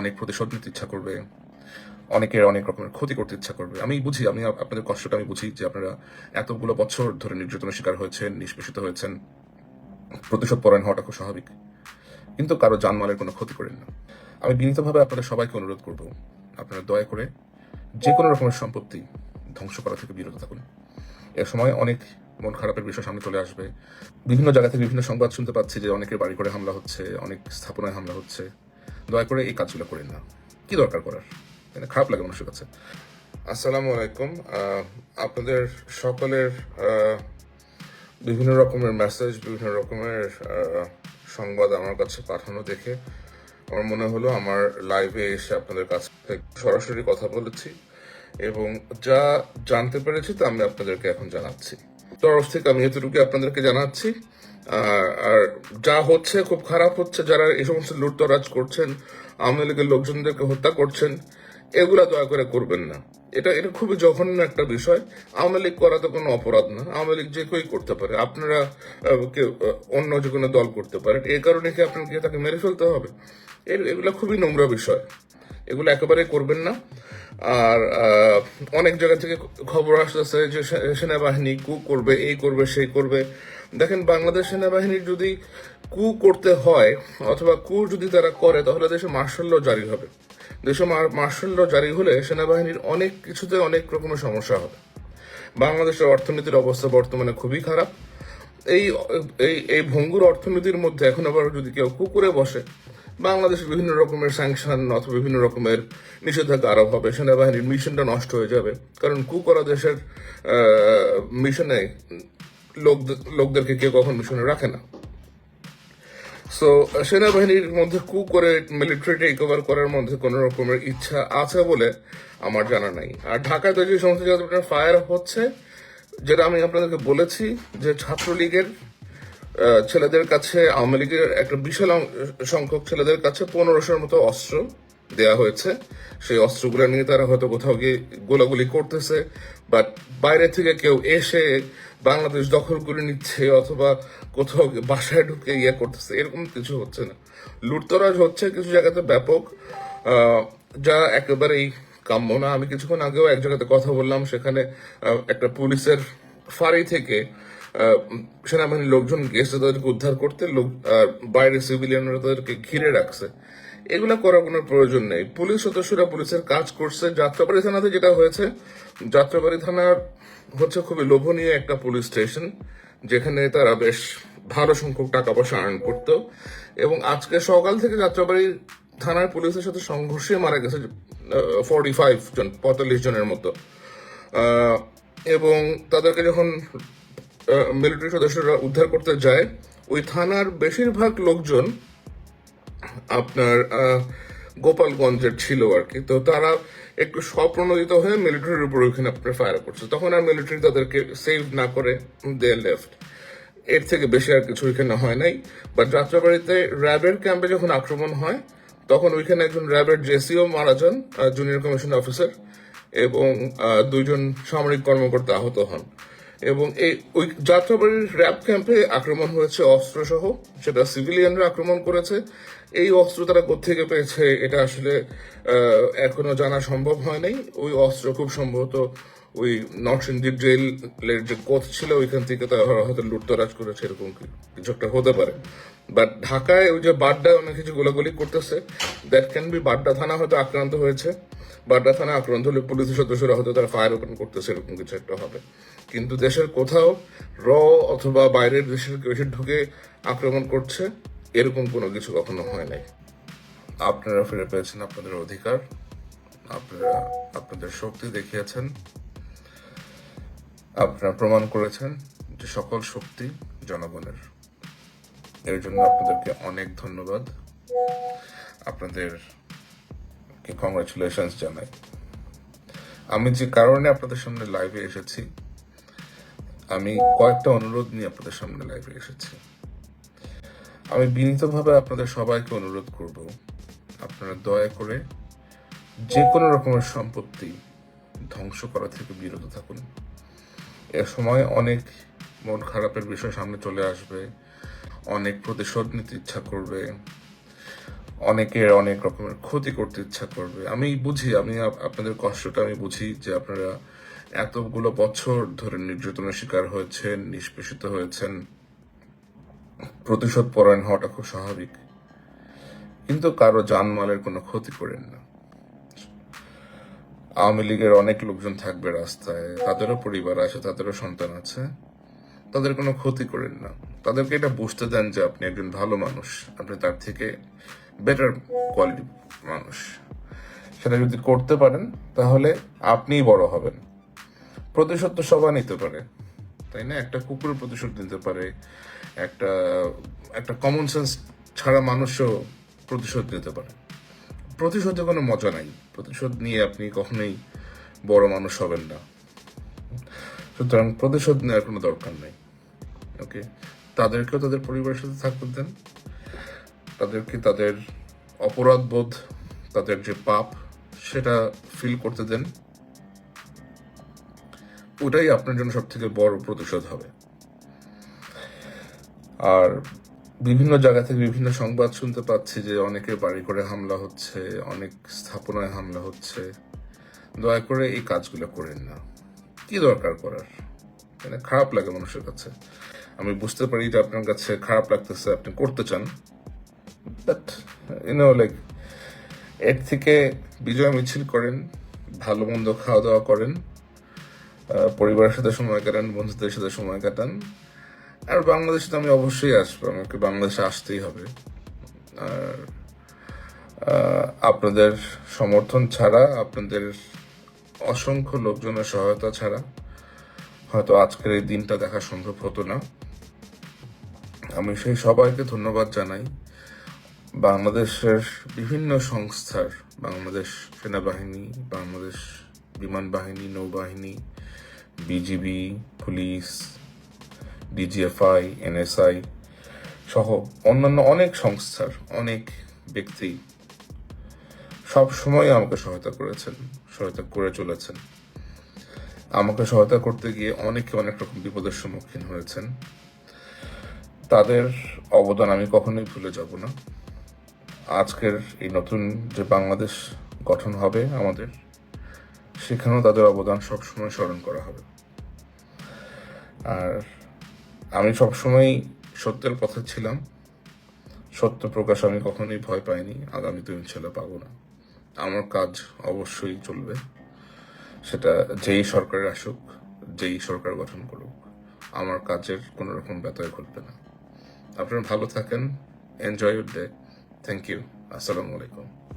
অনেক প্রতিশোধ নিতে ইচ্ছা করবে, অনেকের অনেক রকমের ক্ষতি করতে ইচ্ছা করবে। আমি বুঝি, আমি আপনাদের কষ্টটা আমি বুঝি যে আপনারা এতগুলো বছর ধরে নির্যাতনের শিকার হয়েছেন, নিষ্পেষিত হয়েছেন। প্রতিশোধ পরায়ণ হওয়াটা খুব স্বাভাবিক। কিন্তু কারও জানমালের কোনো ক্ষতি করেন না। আমি বিনীতভাবে আপনাদের সবাইকে অনুরোধ করব, আপনারা দয়া করে যে কোনো রকমের সম্পত্তি ধ্বংস করা থেকে বিরত থাকুন। এ সময় অনেক মন খারাপের বিষয় সামনে চলে আসবে। বিভিন্ন জায়গা থেকে বিভিন্ন সংবাদ শুনতে পাচ্ছি যে অনেকের বাড়ি করে হামলা হচ্ছে, অনেক স্থাপনায় হামলা হচ্ছে। দয়া করে এই কাজগুলো করেন না। কি দরকার করার? তাই না? খারাপ লাগে মানুষের কাছে? আসসালামু আলাইকুম। আপনাদের সকলের বিভিন্ন রকমের মেসেজ বিভিন্ন রকমের সংবাদ আমার কাছে পাঠানো দেখে আমার মনে হলো আমার লাইভে এসে আপনাদের কাছে সরাসরি কথা বলেছি এবং যা জানতে পেরেছি তা আমি আপনাদেরকে এখন জানাচ্ছি। তরফ থেকে আমি এতটুকু আপনাদেরকে জানাচ্ছি। আর যা হচ্ছে, খুব খারাপ হচ্ছে, যারা এই সমস্ত লুটতরাজ করছেন, আওয়ামী লীগের লোকজনদেরকে হত্যা করছেন, এগুলা দয়া করে করবেন না। এটা এটা খুবই জঘন্য একটা বিষয়। আওয়ামী লীগ করা তো কোনো অপরাধ না। আওয়ামী লীগ যে কেউই করতে পারে। আপনারা অন্য যে কোনো দল করতে পারেন এই কারণে কি আপনাকে তাকে মেরে ফেলতে হবে? এগুলো খুবই নোংরা বিষয়। এগুলো একেবারে করবেন না। আর অনেক জায়গা থেকে খবর আসতেছে যে সেনাবাহিনী কু করবে, এই করবে, সেই করবে। দেখেন, বাংলাদেশ সেনাবাহিনীর যদি কু করতে হয় অথবা কু যদি তারা করে, তাহলে দেশে মার্শাল জারি হবে। দেশে মার্শাল ল জারি হলে সেনাবাহিনীর অনেক কিছুতে অনেক রকমের সমস্যা হবে। বাংলাদেশের অর্থনীতির অবস্থা বর্তমানে খুবই খারাপ। এই এই এই ভঙ্গুর অর্থনীতির মধ্যে এখন আবার যদি কেউ কুকুরে বসে, বাংলাদেশে বিভিন্ন রকমের স্যাংশন অথবা বিভিন্ন রকমের নিষেধাজ্ঞা আরোপ হবে, সেনাবাহিনীর মিশনটা নষ্ট হয়ে যাবে। কারণ কু করা দেশের মিশনে লোক লোকদেরকে কেউ কখন মিশনে রাখে না। সো সেনাবাহিনীর মধ্যে কু করে মিলিটারি টেক ওভার করার মধ্যে কোন রকমের ইচ্ছা আছে বলে আমার জানা নাই। আর ঢাকায় তো যে সমস্ত জায়গায় ফায়ার হচ্ছে, যেটা আমি আপনাদেরকে বলেছি যে ছাত্রলীগের ছেলেদের কাছে, আওয়ামী লীগের একটা বিশাল সংখ্যক ছেলেদের কাছে পনেরোশোর মতো অস্ত্র দেয়া হয়েছে। সেই অস্ত্রগুলো নিয়ে তারা হয়তো কোথাও গিয়ে গোলাগুলি করতেছে বাট বাইরে থেকে কেউ এসে বাংলাদেশ দখল করে নিচ্ছে অথবা কোথাও বাসায় ঢুকে ইয়ে করতেছে, এরকম কিছু হচ্ছে না। লুটতরাজ হচ্ছে কিছু জায়গাতে ব্যাপক যা একেবারেই কাম্য না। আমি কিছুক্ষণ আগেও এক জায়গাতে কথা বললাম, সেখানে একটা পুলিশের ফাঁড়ি থেকে সেনাবাহিনীর লোকজন গেছে তাদেরকে উদ্ধার করতে, লোক বাইরে সিভিলিয়ানরা তাদেরকে ঘিরে রাখছে। এগুলা করার কোনো প্রয়োজন নেই। পুলিশ সদস্যরা পুলিশের কাজ করছে। যাত্রাবাড়ি থানাতে যেটা হয়েছে, যাত্রাবাড়ি থানার হচ্ছে খুবই লোভনীয় একটা পুলিশ স্টেশন, যেখানে তারা বেশ ভালো সংখ্যক টাকা পয়সা আর্ন করতো। এবং আজকে সকাল থেকে যাত্রাবাড়ি থানার পুলিশের সাথে সংঘর্ষে মারা গেছে ফর্টি ফাইভ জন, পঁয়তাল্লিশ জনের মতো। এবং তাদেরকে যখন মিলিটারি সদস্যরা উদ্ধার করতে যায়, ওই থানার বেশিরভাগ লোকজন আপনার গোপালগঞ্জের ছিল আর কি। তো তারা একটু স্বপ্রণোদিত হয়ে মিলিটারির উপর ওইখানে আপনার ফায়ার করছে। তখন আর মিলিটারি তাদেরকে সেভ না করে দে লেফট এর থেকে বেশি আর কিছু ওইখানে হয় নাই। বাট যাত্রাবাড়িতে র্যাবের ক্যাম্পে যখন আক্রমণ হয়, তখন ওইখানে একজন র্যাবের জেসিও মারা যান জুনিয়র কমিশন অফিসার এবং দুইজন সামরিক কর্মকর্তা আহত হন। এবং এই ওই যাত্রাবাড়ির র্যাব ক্যাম্পে আক্রমণ হয়েছে অস্ত্র সহ সেটা সিভিলিয়ানরা আক্রমণ করেছে। এই অস্ত্র তারা কোথেকে পেয়েছে এটা আসলে এখনও জানা সম্ভব হয় নাই ওই অস্ত্র খুব সম্ভবত ওই নরসিংদীর জেলের যে কোচ ছিল, ওইখান থেকে তারা হয়তো লুটতরাজ করেছে, এরকম কিছু একটা হতে পারে। বাট ঢাকায় ওই যে বাড্ডায় অনেক কিছু গোলাগুলি করতেছে দ্যাট ক্যান বি বাড্ডা থানা হয়তো আক্রান্ত হয়েছে। বাড্ডা থানা আক্রান্ত হলে পুলিশের সদস্যরা হয়তো তারা ফায়ার ওপেন করতেছে, এরকম কিছু একটা হবে। কিন্তু দেশের কোথাও র অথবা বাইরের দেশের কেউ ঢুকে আক্রমণ করছে এরকম কোনো কিছু কখনো হয় নাই। আপনারা ফিরে পেয়েছেন আপনাদের অধিকার, আপনারা আপনাদের শক্তি দেখিয়েছেন, আপনারা প্রমাণ করেছেন যে সকল শক্তি জনগণের। এর জন্য আপনাদেরকে অনেক ধন্যবাদ। আপনাদের কংগ্রাচুলেশনস জানাই। আমি যে কারণে আপনাদের সামনে লাইভে এসেছি, আমি কয়েকটা অনুরোধ নিয়ে আপনাদের সামনে লাইভে এসেছি। আমি বিনীতভাবে আপনাদের সবাইকে অনুরোধ করব, আপনারা দয়া করে যে কোনো রকমের সম্পত্তি ধ্বংস করা থেকে বিরত থাকুন। এ সময় অনেক মন খারাপের বিষয় সামনে চলে আসবে, অনেক প্রতিশোধ নিতে ইচ্ছা করবে, অনেকের অনেক রকমের ক্ষতি করতে ইচ্ছা করবে। আমি বুঝি, আমি আপনাদের কষ্টটা আমি বুঝি যে আপনারা এতগুলো বছর ধরে নির্যাতনের শিকার হয়েছেন, নিষ্পেষিত হয়েছেন। প্রতিশোধ পরায়ণ হওয়াটা খুব স্বাভাবিক। কিন্তু কারও জানমালের কোনো ক্ষতি করেন না। আওয়ামী লীগের অনেক লোকজন থাকবে রাস্তায়, তাদেরও পরিবার আছে, তাদেরও সন্তান আছে, তাদের কোনো ক্ষতি করেন না। তাদেরকে এটা বুঝতে দেন যে আপনি একজন ভালো মানুষ, আপনি তার থেকে বেটার কোয়ালিটি মানুষ। সেটা যদি করতে পারেন, তাহলে আপনিই বড় হবেন। প্রতিশোধ তো সবাই নিতে পারে। তাই না? একটা কুকুরের প্রতিশোধ নিতে পারে, একটা একটা কমন সেন্স ছাড়া মানুষও প্রতিশোধ নিতে পারে। প্রতিশোধে কোনো মজা নাই। প্রতিশোধ নিয়ে আপনি কখনোই বড় মানুষ হবেন না। সুতরাং প্রতিশোধ নেওয়ার কোনো দরকার নেই। ওকে তাদেরকেও তাদের পরিবারের সাথে থাকতে দেন। তাদেরকে তাদের অপরাধ বোধ তাদের যে পাপ, সেটা ফিল করতে দেন। ওটাই আপনার জন্য সব থেকে বড় প্রতিশোধ হবে। আর বিভিন্ন জায়গা থেকে বিভিন্ন সংবাদ শুনতে পাচ্ছি যে অনেকের বাড়ি করে হামলা হচ্ছে, অনেক স্থাপনায় হামলা হচ্ছে। দয়া করে এই কাজগুলো করেন না। কি দরকার করার? মানে খারাপ লাগে মানুষের কাছে। আমি বুঝতে পারি যে আপনার কাছে খারাপ লাগতেছে, আপনি করতে চান। বাট ইউনো লাইক এর থেকে বিজয় মিছিল করেন, ভালো মন্দ খাওয়া দাওয়া করেন। পরিবারের সাথে সময় কাটান, বন্ধুদের সাথে সময় কাটান। আর বাংলাদেশে তো আমি অবশ্যই আসব, আমাকে বাংলাদেশে আসতেই হবে। আর আপনাদের সমর্থন ছাড়া, আপনাদের অসংখ্য লোকজনের সহায়তা ছাড়া হয়তো আজকের এই দিনটা দেখা সম্ভব হতো না। আমি সেই সবাইকে ধন্যবাদ জানাই। বাংলাদেশের বিভিন্ন সংস্থার, বাংলাদেশ সেনাবাহিনী, বাংলাদেশ বিমান বাহিনী, নৌবাহিনী, বিজিবি, পুলিশ, ডিজিএফআই, এনএসআই সহ অন্যান্য অনেক সংস্থার অনেক ব্যক্তি সব সময় আমাকে সহায়তা করেছেন, সহায়তা করে চলেছেন। আমাকে সহায়তা করতে গিয়ে অনেকে অনেক রকম বিপদের সম্মুখীন হয়েছেন। তাদের অবদান আমি কখনোই ভুলে যাব না। আজকের এই নতুন যে বাংলাদেশ গঠন হবে আমাদের সেখানেও তাদের অবদান সবসময় স্মরণ করা হবে। আর আমি সবসময় সত্যের পথে ছিলাম। সত্য প্রকাশ আমি কখনোই ভয় পাইনি। আগামী আগামীতে ইনশাল্লাহ পাবো না। আমার কাজ অবশ্যই চলবে। সেটা যেই সরকারের আসুক, যেই সরকার গঠন করুক, আমার কাজের কোনো রকম ব্যতয় ঘটবে না। আপনারা ভালো থাকেন। Enjoy your day thank you আসসালামু আলাইকুম।